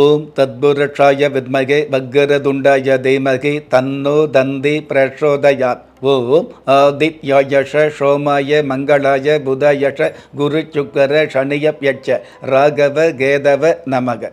ஓம் தத்புருஷாய வித்மகே வக்கரதுண்டாய தீமகி தன்னோ தந்தி பிரச்சோதயாத் ஓம் ஆதித்யாயஷ சோமாய மங்களாய புதயஷ குரு சுக்கர சனியப்யட்ச ராகவ கேதவ நமக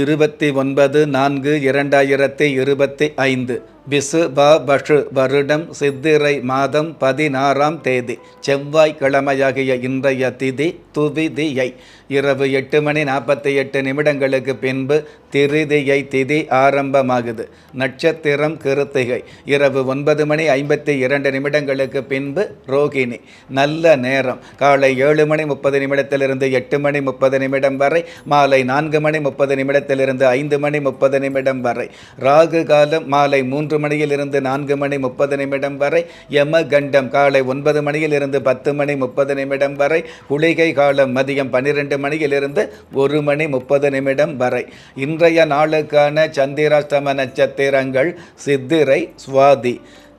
இருபத்தி ஒன்பது நான்கு இரண்டாயிரத்தி இருபத்தி ஐந்து. பிசு ப பஷு வருடம் சித்திரை மாதம் பதினாறாம் தேதி செவ்வாய்க்கிழமையாகிய இன்றைய திதி துவிதியை இரவு எட்டு மணி நாற்பத்தி எட்டு நிமிடங்களுக்கு பின்பு திருதியை திதி ஆரம்பமாகுது. நட்சத்திரம் கிருத்திகை இரவு ஒன்பது மணி ஐம்பத்தி இரண்டு நிமிடங்களுக்கு பின்பு ரோகிணி. நல்ல நேரம் காலை ஏழு மணி முப்பது நிமிடத்திலிருந்து எட்டு மணி முப்பது நிமிடம் வரை மாலை நான்கு மணி முப்பது நிமிடத்திலிருந்து ஐந்து மணி முப்பது நிமிடம் வரை. ராகு காலம் மாலை மூன்று மணியிலிருந்து நான்கு மணி முப்பது நிமிடம் வரை யம கண்டம் காலை ஒன்பது மணியிலிருந்து பத்து மணி முப்பது நிமிடம் வரை குளிகை காலம் மதியம் பன்னிரெண்டு மணியிலிருந்து ஒரு மணி முப்பது நிமிடம் வரை. இன்றைய நாளுக்கான சந்திராஷ்டம நட்சத்திரங்கள் சித்திரை சுவாதி.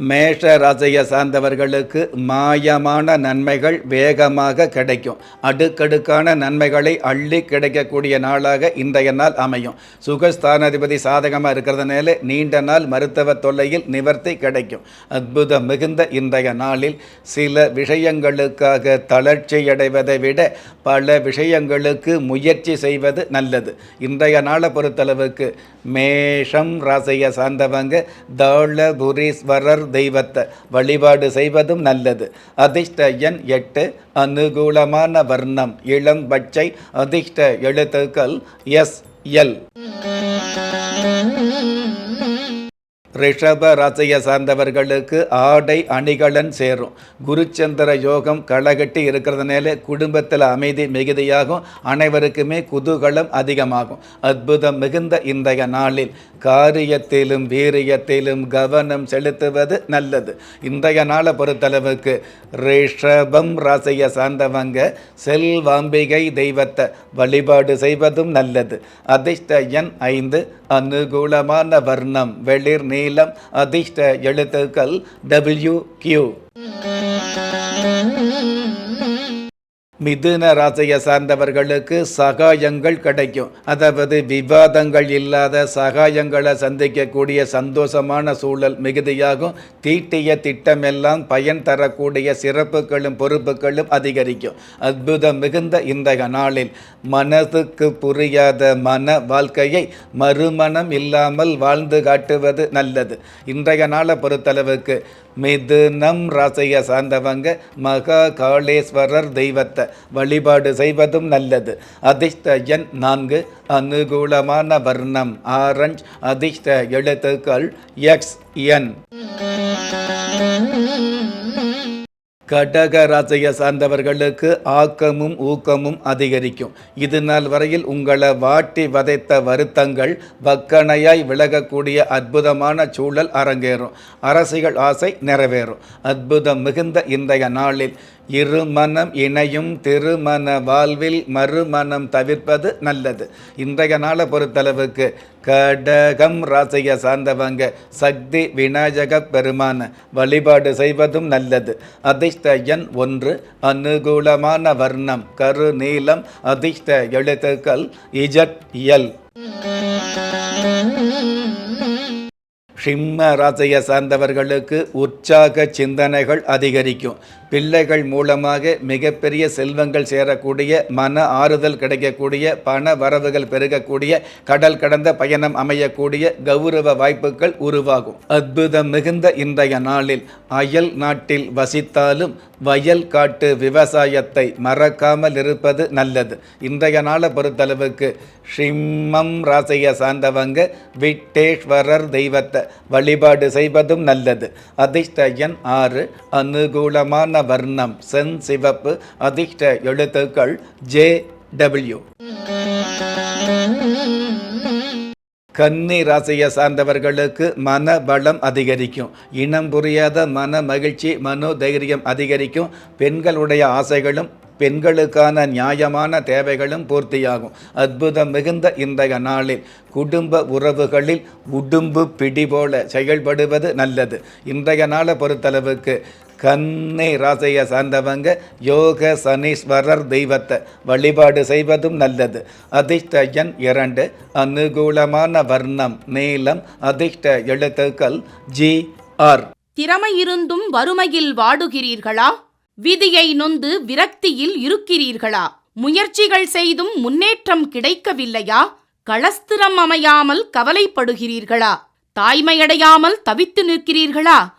மேஷ ராசியை சார்ந்தவர்களுக்கு மாயமான நன்மைகள் வேகமாக கிடைக்கும். அடுக்கடுக்கான நன்மைகளை அள்ளி கிடைக்கக்கூடிய நாளாக இன்றைய நாள் அமையும். சுகஸ்தானாதிபதி சாதகமாக இருக்கிறதுனால நீண்ட நாள் மருத்துவ தொல்லையில் நிவர்த்தி கிடைக்கும். அற்புதம் மிகுந்த இன்றைய நாளில் சில விஷயங்களுக்காக தளர்ச்சியடைவதை விட பல விஷயங்களுக்கு முயற்சி செய்வது நல்லது. இன்றைய நாளை பொறுத்தளவுக்கு மேஷம் ராசியை சார்ந்தவங்க தாளபுரீஸ்வரர் தெய்வத்தை வழிபாடு செய்வதும் நல்லது. அதிர்ஷ்ட எண் எட்டு அனுகூலமான வர்ணம் இளம்பச்சை அதிர்ஷ்ட எழுத்துக்கள் எஸ் எல். ரிஷப ராசியை சார்ந்தவர்களுக்கு ஆடை அணிகலன் சேரும். குருச்சந்திர யோகம் களைகட்டி இருக்கிறதுனால குடும்பத்தில் அமைதி மிகுதியாகும். அனைவருக்குமே குதூகலம் அதிகமாகும். அற்புதம் மிகுந்த இன்றைய நாளில் காரியத்திலும் வீரியத்திலும் கவனம் செலுத்துவது நல்லது. இன்றைய நாளை பொறுத்தளவுக்கு ரிஷபம் ரசைய சார்ந்தவங்க செல்வாம்பிகை தெய்வத்தை வழிபாடு செய்வதும் நல்லது. அதிர்ஷ்ட எண் ஐந்து அனுகூலமான வர்ணம் வெளிர் நீர் நீளம் அதிர்ஷ்ட எழுத்துக்கள் டபிள்யூ கியூ மிதுன ராசியை சார்ந்தவர்களுக்கு சகாயங்கள் கிடைக்கும். அதாவது விவாதங்கள் இல்லாத சகாயங்களை சந்திக்கக்கூடிய சந்தோஷமான சூழல் மிகுதியாகும். தீட்டிய திட்டமெல்லாம் பயன் தரக்கூடிய சிறப்புகளும் பொறுப்புகளும் அதிகரிக்கும். அற்புதம் மிகுந்த இன்றைய நாளில் மனதுக்கு புரியாத மன வாழ்க்கையை மறுமணம் இல்லாமல் வாழ்ந்து காட்டுவது நல்லது. இன்றைய நாளை பொறுத்தளவுக்கு மிதுனம் ராசைய சார்ந்தவங்க மகா காளேஸ்வரர் தெய்வத்தை வழிபாடு செய்வதும் நல்லது. அதிர்ஷ்ட எண் நான்கு அனுகூலமான வர்ணம். ஆரஞ்ச் அதிர்ஷ்ட எழுத்துக்கள் எக்ஸ் என். கடக ராசியை சார்ந்தவர்களுக்கு ஆக்கமும் ஊக்கமும் அதிகரிக்கும். இது நாள் வரையில் உங்களை வாட்டி வதைத்த வருத்தங்கள் வக்கணையாய் விலகக்கூடிய அற்புதமான சூழல் அரங்கேறும். அரசிகள் ஆசை நிறைவேறும். அற்புதம் மிகுந்த இன்றைய நாளில் இருமனம் இணையும் திருமண வாழ்வில் மறுமணம் தவிர்ப்பது நல்லது. இன்றைய நாளை பொறுத்தளவுக்கு கடகம் ராசியை சார்ந்தவங்க சக்தி விநாயக பெருமான வழிபாடு செய்வதும் நல்லது. அதிர்ஷ்ட எண் ஒன்று அனுகூலமான வர்ணம் கருநீலம் அதிர்ஷ்ட எழுத்துக்கள் இஜட் எல் சிம்ம ராசியை சார்ந்தவர்களுக்கு உற்சாக சிந்தனைகள் அதிகரிக்கும். பிள்ளைகள் மூலமாக மிகப்பெரிய செல்வங்கள் சேரக்கூடிய மன ஆறுதல் கிடைக்கக்கூடிய பண வரவுகள் பெருகக்கூடிய கடல் கடந்த பயணம் அமையக்கூடிய கௌரவ வாய்ப்புகள் உருவாகும். அற்புதம் மிகுந்த இன்றைய நாளில் அயல் நாட்டில் வசித்தாலும் வயல் காட்டு விவசாயத்தை மறக்காமல் இருப்பது நல்லது. இன்றைய நாளை பொறுத்தளவுக்கு ஷிம்மம் ராசியை சார்ந்தவங்க விட்டேஸ்வரர் தெய்வத்தை வழிபாடு செய்வதும் நல்லது. அதிர்ஷ்ட எண் ஆறு. அனுகூலமான வர்ணம் சென் சிவப்பு அதிர்ஷ்ட எழுத்துக்கள் ஜே டபிள்யூ. கன்னி ராசியை சார்ந்தவர்களுக்கு மன பலம் அதிகரிக்கும். இனம் புரியாத மன மகிழ்ச்சி மனோதைரியம் அதிகரிக்கும். பெண்களுடைய ஆசைகளும் பெண்களுக்கான நியாயமான தேவைகளும் பூர்த்தியாகும். அற்புதம் மிகுந்த இன்றைய நாளில் குடும்ப உறவுகளில் உடும்பு பிடி போல செயல்படுவது நல்லது. இன்றைய நாளை பொறுத்தளவுக்கு கண்ணே ராசையை சார்ந்தவங்க யோக சனீஸ்வரர் தெய்வத்தை வழிபாடு செய்வதும் நல்லது. அதிர்ஷ்ட எண் இரண்டு. அனுகூலமான வர்ணம் நீளம் அதிர்ஷ்ட எழுத்துக்கள் ஜி ஆர். திறமை இருந்தும் வறுமையில் வாடுகிறீர்களா? விதியை நொந்து விரக்தியில் இருக்கிறீர்களா? முயற்சிகள் செய்தும் முன்னேற்றம் கிடைக்கவில்லையா? களஸ்திரம் அமையாமல் கவலைப்படுகிறீர்களா? தாய்மையடையாமல் தவித்து நிற்கிறீர்களா?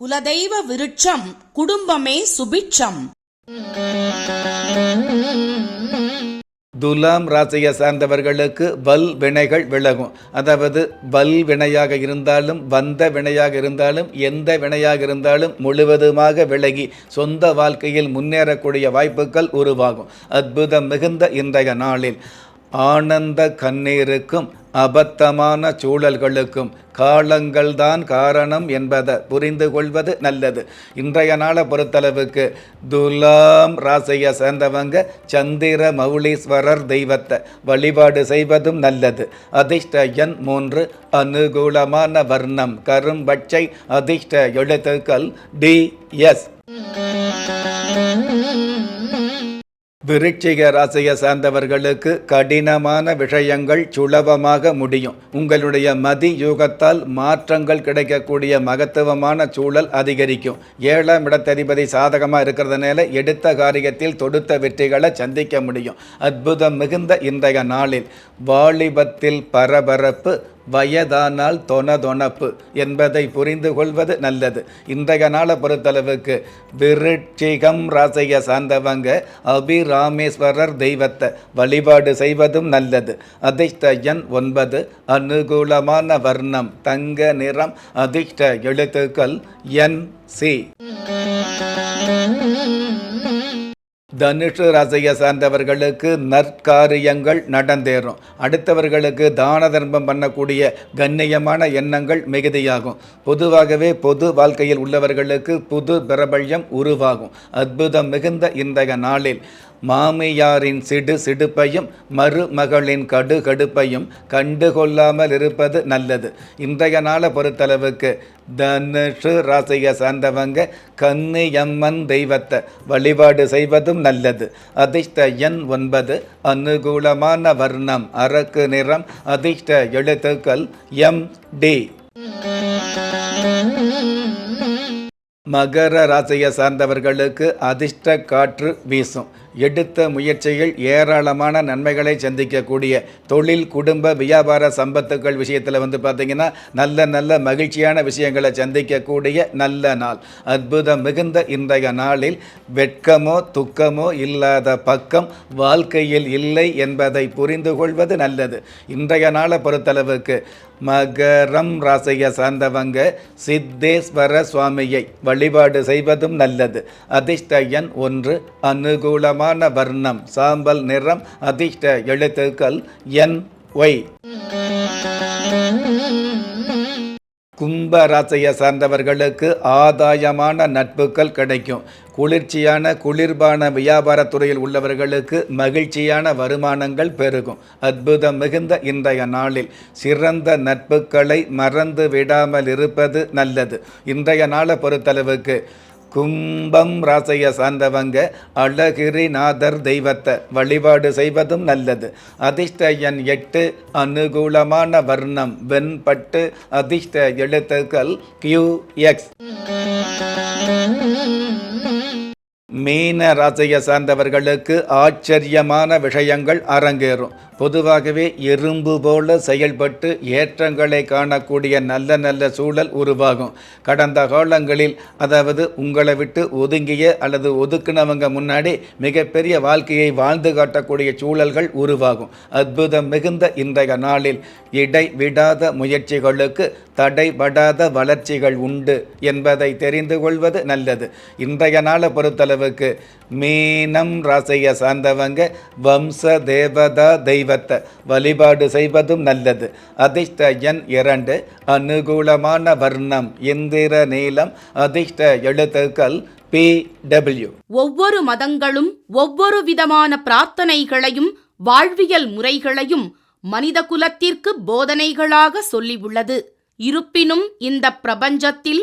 குலதெய்வ விருட்சம் குடும்பமே சுபிட்சம். துலாம் ராசியை சார்ந்தவர்களுக்கு வல் வினைகள் விலகும். அதாவது வல் வினையாக இருந்தாலும் வந்த வினையாக இருந்தாலும் எந்த வினையாக இருந்தாலும் முழுவதுமாக விலகி சொந்த வாழ்க்கையில் முன்னேறக்கூடிய வாய்ப்புகள் உருவாகும். அற்புதம் மிகுந்த இன்றைய நாளில். ஆனந்த கண்ணீருக்கும் அபத்தமான சூழல்களுக்கும் காலங்கள்தான் காரணம் என்பதை புரிந்து கொள்வது நல்லது. இன்றைய நாளை பொறுத்தளவுக்கு துலாம் ராசியை சேர்ந்தவங்க சந்திர மௌலீஸ்வரர் தெய்வத்தை வழிபாடு செய்வதும் நல்லது. அதிர்ஷ்ட எண் மூன்று அனுகூலமான வர்ணம் கரும்பச்சை அதிர்ஷ்ட எழுத்துக்கள் டி எஸ். விருட்சிக ராசியை சார்ந்தவர்களுக்கு கடினமான விஷயங்கள் சுலபமாக முடியும். உங்களுடைய மதி யூகத்தால் மாற்றங்கள் கிடைக்கக்கூடிய மகத்துவமான சூழல் அதிகரிக்கும். ஏழாம் இடத்ததிபதி சாதகமாக இருக்கிறதுனால எடுத்த காரியத்தில் தொடுத்த வெற்றிகளை சந்திக்க முடியும். அற்புதம் மிகுந்த இன்றைய நாளில் வாலிபத்தில் பரபரப்பு வயதானால் தொணதொணப்பு என்பதை புரிந்து கொள்வது நல்லது. இன்றைய நாளை பொறுத்தளவுக்கு விருட்சிகம் ராசியை சார்ந்தவங்க அபிராமேஸ்வரர் தெய்வத்தை வழிபாடு செய்வதும் நல்லது. அதிர்ஷ்ட எண் ஒன்பது அனுகூலமான வர்ணம் தங்க நிறம் அதிர்ஷ்ட எழுத்துக்கள் என் சி. தனுஷு ராசியை சார்ந்தவர்களுக்கு நற்காரியங்கள் நடந்தேறும். அடுத்தவர்களுக்கு தான தர்மம் பண்ணக்கூடிய கண்ணியமான எண்ணங்கள் மிகுதியாகும். பொதுவாகவே பொது வாழ்க்கையில் உள்ளவர்களுக்கு புது பிரபல்யம் உருவாகும். அற்புதம் மிகுந்த இன்றைய நாளில் மாமியாரின் சிடு சிடுப்பையும் மருமகளின் கடு கடுப்பையும் கண்டுகொள்ளாமல் இருப்பது நல்லது. இன்றைய நாளை பொறுத்தளவுக்கு தனுஷு ராசியை சார்ந்தவங்க கன்னியம்மன் தெய்வத்தை வழிபாடு செய்வதும் நல்லது. அதிர்ஷ்ட எண் ஒன்பது அனுகூலமான வர்ணம் அரக்கு நிறம் அதிர்ஷ்ட எழுத்துக்கள் எம் டி. மகர ராசியை சார்ந்தவர்களுக்கு அதிர்ஷ்ட காற்று வீசும். எடுத்த முயற்சியில் ஏராளமான நன்மைகளை சந்திக்கக்கூடிய தொழில் குடும்ப வியாபார சம்பத்துக்கள் விஷயத்தில் வந்து பார்த்தீங்கன்னா நல்ல நல்ல மகிழ்ச்சியான விஷயங்களை சந்திக்கக்கூடிய நல்ல நாள். அற்புதம் மிகுந்த இன்றைய நாளில் வெட்கமோ துக்கமோ இல்லாத பக்கம் வாழ்க்கையில் இல்லை என்பதை புரிந்து கொள்வது நல்லது. இன்றைய நாளை பொறுத்தளவுக்கு மகரம் ராசியை சார்ந்தவங்க சித்தேஸ்வர சுவாமியை வழிபாடு செய்வதும் நல்லது. அதிர்ஷ்ட எண் ஒன்று சமான வர்ணம் சாம்பல் நிறம் அதிர்ஷ்ட எழுத்துக்கள் என் ஒய். கும்ப ராசியை சார்ந்தவர்களுக்கு ஆதாயமான நட்புகள் கிடைக்கும். குளிர்ச்சியான குளிர்பான வியாபாரத்துறையில் உள்ளவர்களுக்கு மகிழ்ச்சியான வருமானங்கள் பெருகும். அற்புதம் மிகுந்த இன்றைய நாளில் சிறந்த நட்புகளை மறந்து விடாமல் இருப்பது நல்லது. இன்றைய நாளை பொறுத்தளவுக்கு கும்பம் ராசைய சார்ந்தவங்க அழகிரிநாதர் தெய்வத்தை வழிபாடு செய்வதும் நல்லது. அதிர்ஷ்ட எண் எட்டு அனுகூலமான வர்ணம் வெண்பட்டு அதிர்ஷ்ட எழுத்துக்கள் கியூ எக்ஸ் மீன ராசியை சார்ந்தவர்களுக்கு ஆச்சரியமான விஷயங்கள் அரங்கேறும். பொதுவாகவே எறும்பு போல செயல்பட்டு ஏற்றங்களை காணக்கூடிய நல்ல நல்ல சூழல் உருவாகும். கடந்த காலங்களில் அதாவது உங்களை விட்டு ஒதுங்கிய அல்லது ஒதுக்குனவங்க முன்னாடி மிகப்பெரிய வாழ்க்கையை வாழ்ந்து காட்டக்கூடிய சூழல்கள் உருவாகும். அற்புதம் மிகுந்த இன்றைய நாளில் இடைவிடாத முயற்சிகளுக்கு தடைபடாத வளர்ச்சிகள் உண்டு என்பதை தெரிந்து கொள்வது நல்லது. இன்றைய நாளை பொறுத்தளவுக்கு மீனம் ராசியை சார்ந்தவங்க வம்ச தேவதா தெய்வத்தை வழிபாடு செய்வதும் நல்லது. அதிர்ஷ்ட எண் இரண்டு அனுகூலமான வர்ணம் இந்திர நீளம் அதிர்ஷ்ட எழுத்துக்கள் பி டபிள்யூ ஒவ்வொரு மதங்களும் ஒவ்வொரு விதமான பிரார்த்தனைகளையும் வாழ்வியல் முறைகளையும் மனித குலத்திற்கு போதனைகளாக சொல்லியுள்ளது இருப்பினும் இந்த பிரபஞ்சத்தில்